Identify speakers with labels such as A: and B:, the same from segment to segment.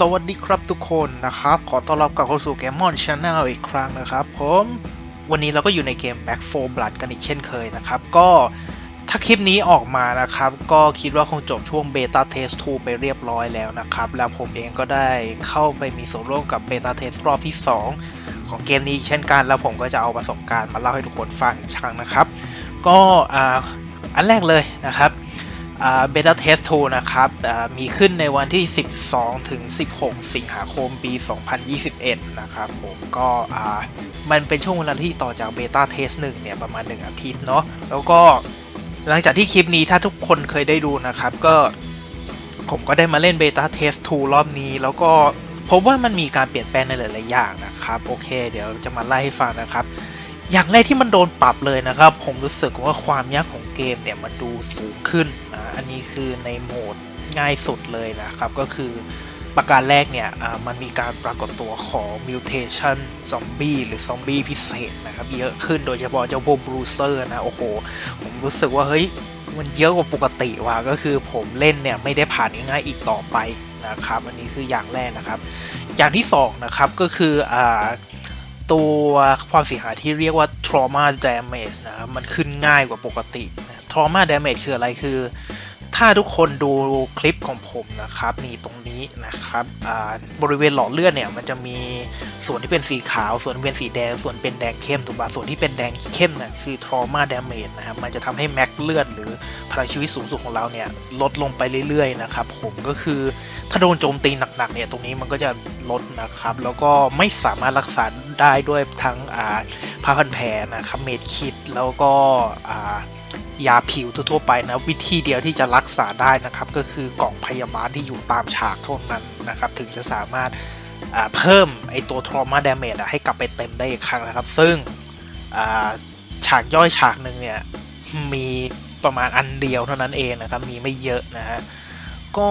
A: สวัสดีครับทุกคนนะครับ ขอต้อนรับกลับเข้าสู่เกมมอนชาแนลอีกครั้งนะครับผมวันนี้เราก็อยู่ในเกม Back 4 Blood กันอีกเช่นเคยนะครับ ก็ถ้าคลิปนี้ออกมานะครับ ก็คิดว่าคงจบช่วง Beta Test 2 ไปเรียบร้อยแล้วนะครับ แล้วผมเองก็ได้เข้าไปมีส่วนร่วมกับ Beta Test รอบที่ 2 ของเกมนี้เช่นกัน แล้วผมก็จะเอาประสบการณ์มาเล่าให้ทุกคนฟังอีกครั้งนะครับ ก็อ่าอันแรกเลยนะครับ เบต้าเทสโนะครับมีขึ้นในวันที่ 12 ถึง 16 สิงหาคมปี 2021 นะครับผมก็มันเป็นช่วงเวลาที่ต่อจากเบต้าเทส1เนี่ย ประมาณ 1 อาทิตย์เนาะแล้วก็หลังจากที่คลิปนี้ถ้าทุกคนเคยได้ดูนะครับ ก็ผมก็ได้มาเล่นเบต้าเทส2รอบนี้ แล้วก็พบว่ามันมีการเปลี่ยนแปลงในหลาย ๆ อย่างนะครับ โอเค เดี๋ยวจะมาไล่ให้ฟังนะครับ อย่างแรกที่มันโดนปรับเลยนะครับ ผมรู้สึกว่าความยากของเกมเนี่ยมันดูสูงขึ้นนะอันนี้คือในโหมดง่ายสุดเลยนะครับ ก็คือประการแรกเนี่ยมันมีการปรากฏตัวของ mutation ซอมบี้หรือซอมบี้พิเศษนะครับ เยอะขึ้นโดยเฉพาะเจ้าพวกบรูเซอร์นะ โอ้โห ผมรู้สึกว่าเฮ้ย มันเยอะกว่าปกติว่ะก็คือผมเล่นเนี่ยไม่ได้ผ่านง่ายๆอีกต่อไปนะครับ อันนี้คืออย่างแรกนะครับ อย่างที่สองนะครับก็คืออ่า ตัวความเสียหายที่เรียกว่า trauma damage นะครับ มันขึ้นง่ายกว่าปกตินะ trauma damage คืออะไรคือ ถ้าทุกคนดูคลิปของผมนะครับนี่ตรงนี้นะครับบริเวณหลอดเลือดเนี่ย มันจะมีส่วนที่เป็นสีขาว ส่วนเป็นสีแดง ส่วนเป็นแดงเข้มถูกป่ะส่วนที่เป็นแดงเข้มเนี่ยคือ trauma damage นะครับ มันจะทำให้แม็กเลือดหรือพลังชีวิตสูงสุดของเราเนี่ยลดลงไปเรื่อยๆนะครับ ผมก็คือถ้าโดนโจมตีหนักๆเนี่ยตรงนี้มันก็จะลดนะครับ แล้วก็ไม่สามารถรักษา ได้ด้วยทั้งผ้าพันแผลนะครับเมดคิดแล้วก็ยาผิวทั่วไปนะวิธีเดียวที่จะรักษาได้นะครับ ก็คือกล่องพยาบาลที่อยู่ตามฉากเท่านั้นนะครับ ถึงจะสามารถาเพิ่มไอตัว trauma damage ให้กลับไปเต็มได้อีกครั้งนะครับ ซึ่งาฉากย่อยฉากหนึ่งเนี่ย มีประมาณอันเดียวเท่านั้นเองนะครับ มีไม่เยอะนะฮะก็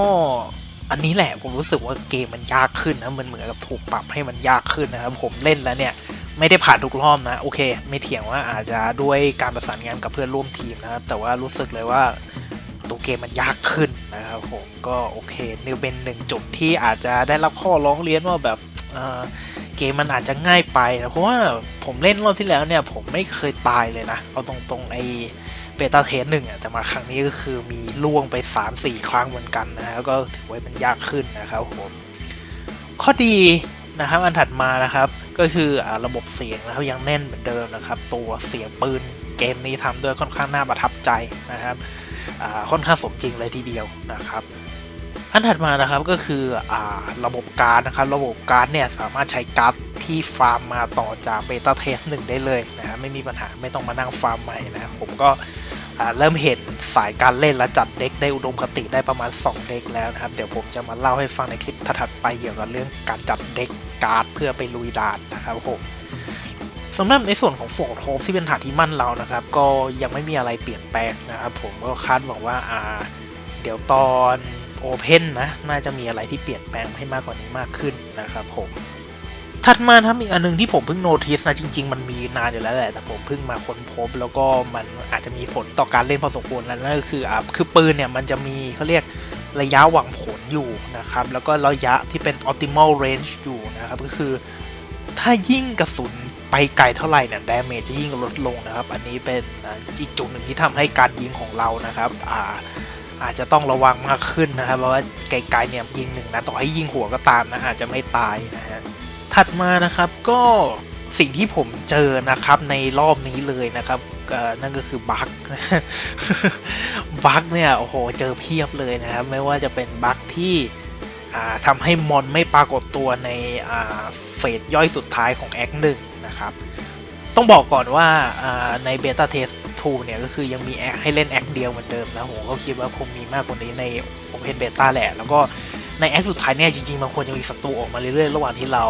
A: อันนี้แหละผมรู้สึกว่าเกมมันยากขึ้นนะมันเหมือนกับถูกปรับให้มันยากขึ้นนะครับผมเล่นแล้วเนี่ยไม่ได้ผ่านทุกรอบนะโอเค ไม่เถียงว่าอาจจะด้วยการประสานงานกับเพื่อนร่วมทีมนะครับแต่ว่ารู้สึกเลยว่าตัวเกมมันยากขึ้นนะครับผมก็โอเคนี่เป็นหนึ่งจุดที่อาจจะได้รับข้อร้องเรียนว่าแบบเเกมมันอาจจะง่ายไปนะเพราะว่าผมเล่นรอบที่แล้วเนี่ยผมไม่เคยตายเลยนะเอาตรงๆไอ เบต้าเทสหนึ่งอะแต่มาครั้งนี้ก็คือมีล่วงไป 3-4 ครั้งเหมือนกันนะแล้วก็ถือว่ามันยากขึ้นนะครับผมข้อดีนะครับอันถัดมานะครับก็คืออระบบเสียงนะครับยังแน่นเหมือนเดิมนะครับ ตัวเสียงปืนเกมนี้ทำด้วยค่อนข้างน่าประทับใจนะครับค่อนข้างสมจริงเลยทีเดียวนะครับอันถัดมานะครับก็คืออระบบการนะครับระบบการเนี่ยสามารถใช้การ์ดที่ฟาร์มมาต่อจากเบต้าเทสหนึ่งได้เลยนะฮะไม่มีปัญหาไม่ต้องมานั่งฟาร์มใหม่นะผมก็ เริ่มเห็นสายการเล่นและจัดเด็กได้อุดมคติได้ประมาณ 2 เด็กแล้วนะครับ เดี๋ยวผมจะมาเล่าให้ฟังในคลิปถัดไปเกี่ยวกับเรื่องการจัดเด็กการ์ดเพื่อไปลุยด่านนะครับผมสำหรับในส่วนของโฟร์โทปที่เป็นฐานที่มั่นเรานะครับ ก็ยังไม่มีอะไรเปลี่ยนแปลงนะครับ ผมก็คาดหวังว่าอ่า เดี๋ยวตอนโอเพนนะ น่าจะมีอะไรที่เปลี่ยนแปลงให้มากกว่านี้มากขึ้นนะครับผม ถัดมาครับอีกอันหนึงที่ผมเพิ่งโนทิสนะจริง ๆ มันมีนานอยู่แล้วแหละแต่ผมเพิ่งมาค้นพบ แล้วก็มันอาจจะมีผลต่อการเล่นพอสมควรแล้วนั่นก็คืออ่าคือปืนเนี่ยมันจะมีเขาเรียกระยะหวังผลอยู่นะครับ แล้วก็ระยะที่เป็น optimal range อยู่นะครับ ก็คือ ถ้ายิ่งกระสุนไปไกลเท่าไหร่เนี่ยดาเมจจะยิ่งลดลงนะครับ อันนี้เป็นอ่าอีกจุดหนึ่งที่ทำให้การยิงของเรานะครับอ่าอาจจะต้องระวังมากขึ้นนะครับ เพราะว่าไกลๆเนี่ยยิงหนึ่งนะต่อให้ยิงหัวก็ตามนะอาจจะไม่ตายนะฮะ ถัดมานะครับก็สิ่งที่ผมเจอนะครับในรอบนี้เลยนะครับนั่นก็คือบั๊กบั๊กเนี่ยโอ้โหเจอเพียบเลยนะครับไม่ว่าจะเป็นบั๊กที่ทำให้มอนไม่ปรากฏตัวในเฟสย่อยสุดท้ายของแอคหนึ่งนะครับ ต้องบอกก่อนว่าอ่าในเบต้าเทส2เนี่ยก็คือยังมีแอคให้เล่นแอคเดียวเหมือนเดิมนะผมก็คิดว่าคงมีมากกว่านี้ใน Open Beta แหละ แล้วก็ ในแอคสุดท้ายเนี่ยจริงๆมันควรจะมีศัตรูออกมาเรื่อยๆ ระหว่างที่เรา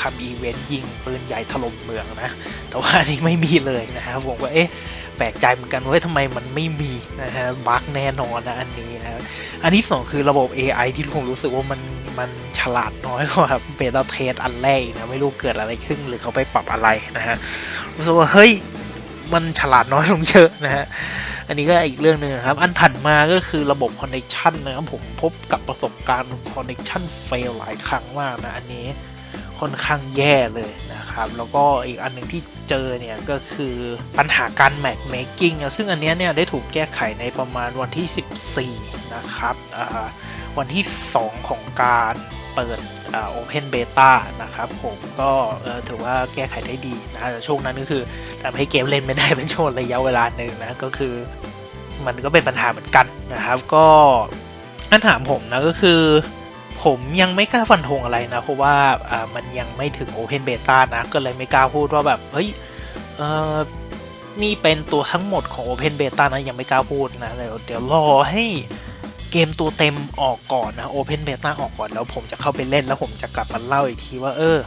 A: ทำอีเวนต์ยิงปืนใหญ่ถล่มเมืองนะ แต่ว่านี้ไม่มีเลยนะครับผมก็เอ๊ะแปลกใจเหมือนกันว่าทำไมมันไม่มีนะฮะบั๊กแน่นอนนะอันนี้นะครับอันที่สองคือระบบ AI ที่ผมรู้สึกว่ามันมันฉลาดน้อยกว่าเบต้าเทสอันแรกนะไม่รู้เกิดอะไรขึ้นหรือเขาไปปรับอะไรนะฮะรู้สึกว่าเฮ้ยมันฉลาดน้อยลงเยอะนะฮะ อันนี้ก็อีกเรื่องหนึ่งครับ อันถัดมาก็คือระบบคอนเนคชันนะครับผมพบกับประสบการณ์คอนเนคชันเฟลหลายครั้งมากนะ อันนี้ค่อนข้างแย่เลยนะครับ แล้วก็อีกอันหนึ่งที่เจอเนี่ยก็คือปัญหาการแมทเมคกิ้งซึ่งอันนี้เนี่ยได้ถูกแก้ไขในประมาณวันที่ 14 นะครับอ่า วันที่ 2 ของการเปิดโอ่า Open Beta นะครับผมก็ถือว่าแก้ไขได้ดีนะแต่ช่วงนั้นก็คือทำให้เกมเล่นไม่ได้เป็นช่วงระยะเวลาหนึ่งนะก็คือมันก็เป็นปัญหาเหมือนกันนะครับก็อันถามผมนะก็คือ ผมยังไม่กล้าฟันธงอะไรนะ เพราะว่าามันยังไม่ถึง Open Beta นะ ก็เลยไม่กล้าพูดว่าแบบเฮ้ยนี่เป็นตัวทั้งหมดของ Open Beta นะยังไม่กล้าพูดนะเดี๋ยวเดี๋ยวรอให้ เกมตัวเต็มออกก่อนนะ Open Beta ออกก่อนแล้วผมจะเข้าไปเล่นแล้วผมจะกลับมาเล่าอีกทีว่าเออ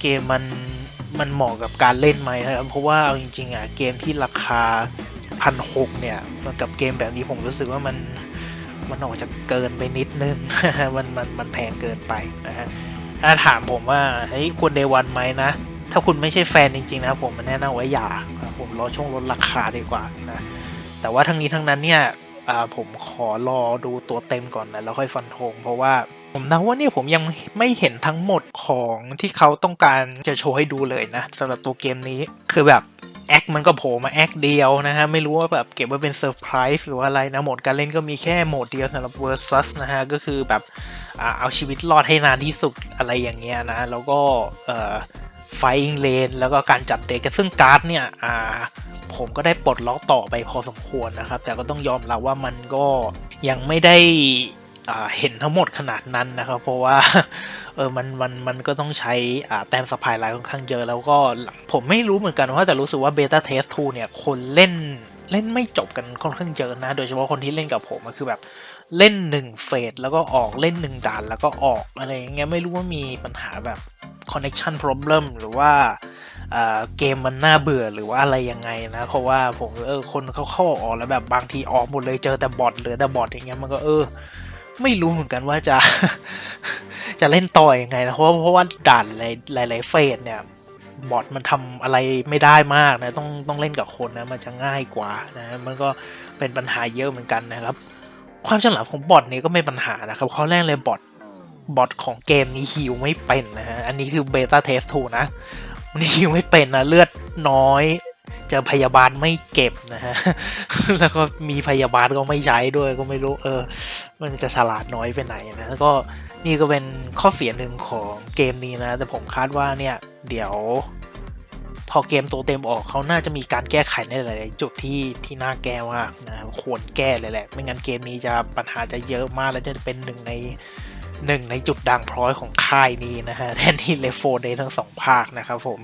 A: เกมมันมันเหมาะกับการเล่นไหมนะครับเพราะว่าเอาจริงๆอะเกมที่ราคาพันหกเนี่ยมันกับเกมแบบนี้ผมรู้สึกว่ามันมันออกจะเกินไปนิดนึง มันมันมันแพงเกินไปนะฮะถ้าถามผมว่าเฮ้ยควรเดวันไหมนะ ถ้าคุณไม่ใช่แฟนจริงๆนะผมมันแนะนำว่าอย่าผมรอช่วงลดราคาดีกว่านะแต่ว่าทั้งนี้ทั้งนั้นเนี่ย อ่าผมขอรอดูตัวเต็มก่อนนะแล้วค่อยฟันธงเพราะว่าผมนะว่าเนี่ยผมยังไม่เห็นทั้งหมดของที่เขาต้องการจะโชว์ให้ดูเลยนะสำหรับตัวเกมนี้คือแบบแอคมันก็โผล่มาแอคเดียวนะฮะ ไม่รู้ว่าแบบเก็บไว้เป็นเซอร์ไพรส์หรือว่าอะไรนะ โหมดการเล่นก็มีแค่โหมดเดียวสำหรับ versus นะฮะ ก็คือแบบอเอาชีวิตรอดให้นานที่สุดอะไรอย่างเงี้ยนะ แล้วก็เอ่อ fighting lane แล้วก็การจัดเด็กกันซึ่งการ์ดเนี่ยอ่า ผมก็ได้ปลดล็อกต่อไปพอสมควรนะครับ แต่ก็ต้องยอมรับว่ามันก็ยังไม่ได้เห็นทั้งหมดขนาดนั้นนะครับ เพราะว่าเออมันมันมันก็ต้องใช้แต้มสปายไลน์ค่อนข้างเยอะแล้วก็ผมไม่รู้เหมือนกันว่าแต่รู้สึกว่าเบต้าเทส2เนี่ยคนเล่นเล่นไม่จบกันค่อนข้างเยอะนะ โดยเฉพาะคนที่เล่นกับผมก็คือแบบเล่นหนึ่งเฟสแล้วก็ออกเล่นหนึ่งด่านแล้วก็ออกอะไรอย่างเงี้ยไม่รู้ว่ามีปัญหาแบบ connection problem หรือว่า เกมมันน่าเบื่อหรือว่าอะไรยังไงนะเพราะว่าผมเออคนเขาเข้าออกแล้วแบบบางทีออกหมดเลยเจอแต่บอทเหลือแต่บอทอย่างเงี้ยมันก็เออ ไม่รู้เหมือนกันว่าจะ จะเล่นต่ออยังไงนะเพราะเพราะว่าด่านหลายหลายเฟสเนี่ยบอทมันทำอะไรไม่ได้มากนะต้องต้องเล่นกับคนนะมันจะง่ายกว่านะมันก็เป็นปัญหาเยอะเหมือนกันนะครับ ความฉลาดของบอทนี้ก็ไม่ปัญหานะครับข้อแรกเลยบอทบอทของเกมนี้ฮิวไม่เป็นนะฮะอันนี้คือเบต้าเทสทูนะ นฮิวไม่เป็นนะเลือดน้อยเจอพยาบาลไม่เก็บนะฮะ แล้วก็มีพยาบาลก็ไม่ใช้ด้วยก็ไม่รู้ เออ มันจะฉลาดน้อยไปไหนนะแล้วก็นี่ก็เป็นข้อเสียหนึ่งของเกมนี้นะ แต่ผมคาดว่าเนี่ย เดี๋ยว พอเกมตัวเต็มออกเขาน่าจะมีการแก้ไขในหลายๆจุดที่ที่น่าแก้มากนะควรแก้เลยแหละ ไม่งั้นเกมนี้จะปัญหาจะเยอะมากและจะเป็นหนึ่งใน หนึ่งในจุดด่างพร้อยของค่ายนี้นะฮะแทนที่เลฟโฟเดทั้งสองภาคนะครับผม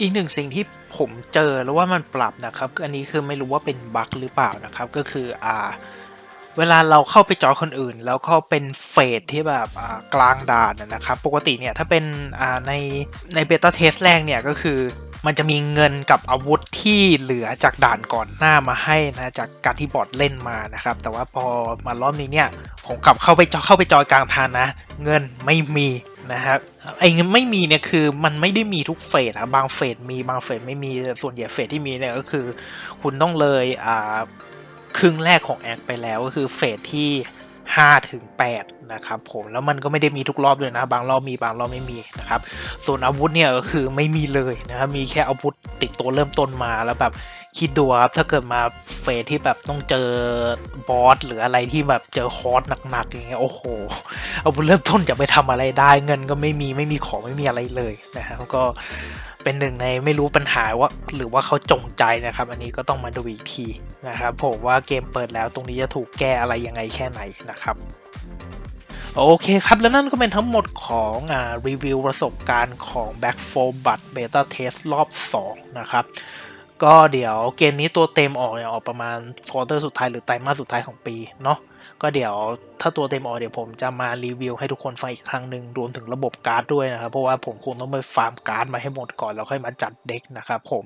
A: อีกหนึ่งสิ่งที่ผมเจอแล้วว่ามันปรับนะครับ อันนี้คือไม่รู้ว่าเป็นบั๊กหรือเปล่านะครับ ก็คืออ่าเวลาเราเข้าไปจอคนอื่น แล้วเขาเป็นเฟสที่แบบกลางด่านนะนะครับ ปกติเนี่ยถ้าเป็นในในเบต้าเทสแรกเนี่ยก็คือ มันจะมีเงินกับอาวุธที่เหลือจากด่านก่อนหน้ามาให้นะจากการที่บอทเล่นมานะครับ แต่ว่าพอมารอบนี้เนี่ยผมกลับเข้าไปจอเข้าไปจอยกลางทางนะ เงินไม่มีนะครับไอ้เงินไม่มีเนี่ยคือมันไม่ได้มีทุกเฟสนะบางเฟสมีบางเฟสไม่มีส่วนใหญ่เฟสที่มีเนี่ยก็คือ คุณต้องเลยอ่าครึ่งแรกของแอคไปแล้วก็คือเฟสที่ 5ถึง8นะครับผมแล้วมันก็ไม่ได้มีทุกรอบเลยนะ บางรอบมีบางรอบไม่มีนะครับส่วนอาวุธเนี่ยก็คือไม่มีเลยนะครับมีแค่อาวุธติดตัวเริ่มต้นมาแล้วแบบคิดดูครับถ้าเกิดมาเฟสที่แบบต้องเจอบอสหรืออะไรที่แบบเจอคอร์สหนักๆอย่างเงี้ยโอ้โหอาวุธเริ่มต้นจะไปทำอะไรได้เงินก็ไม่มีไม่มีของไม่มีอะไรเลยนะครับก็ เป็นหนึ่งในไม่รู้ปัญหาว่า หรือว่าเขาจงใจนะครับ อันนี้ก็ต้องมาดูอีกทีนะครับผมว่าเกมเปิดแล้วตรงนี้จะถูกแก้อะไรยังไงแค่ไหนนะครับโอเคครับ และนั่นก็เป็นทั้งหมดของอรีวิวประสบการณ์ของ Back 4 But Beta Test รอบ 2 นะครับ ก็เดี๋ยวเกมนี้ตัวเต็มออกเนี่ยออกประมาณควอเตอร์สุดท้ายหรือไตรมาสสุดท้ายของปีเนาะก็เดี๋ยวถ้าตัวเต็มออกเดี๋ยวผมจะมารีวิวให้ทุกคนฟังอีกครั้งหนึ่งรวมถึงระบบการ์ดด้วยนะครับ เพราะว่าผมคงต้องไปฟาร์มการ์ดมาให้หมดก่อนแล้วค่อยมาจัดเด็กนะครับผม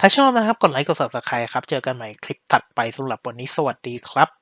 A: ถ้าชอบนะครับกดไลค์กด subscribe ครับเจอกันใหม่คลิปถัดไปสำหรับวันนี้สวัสดีครับ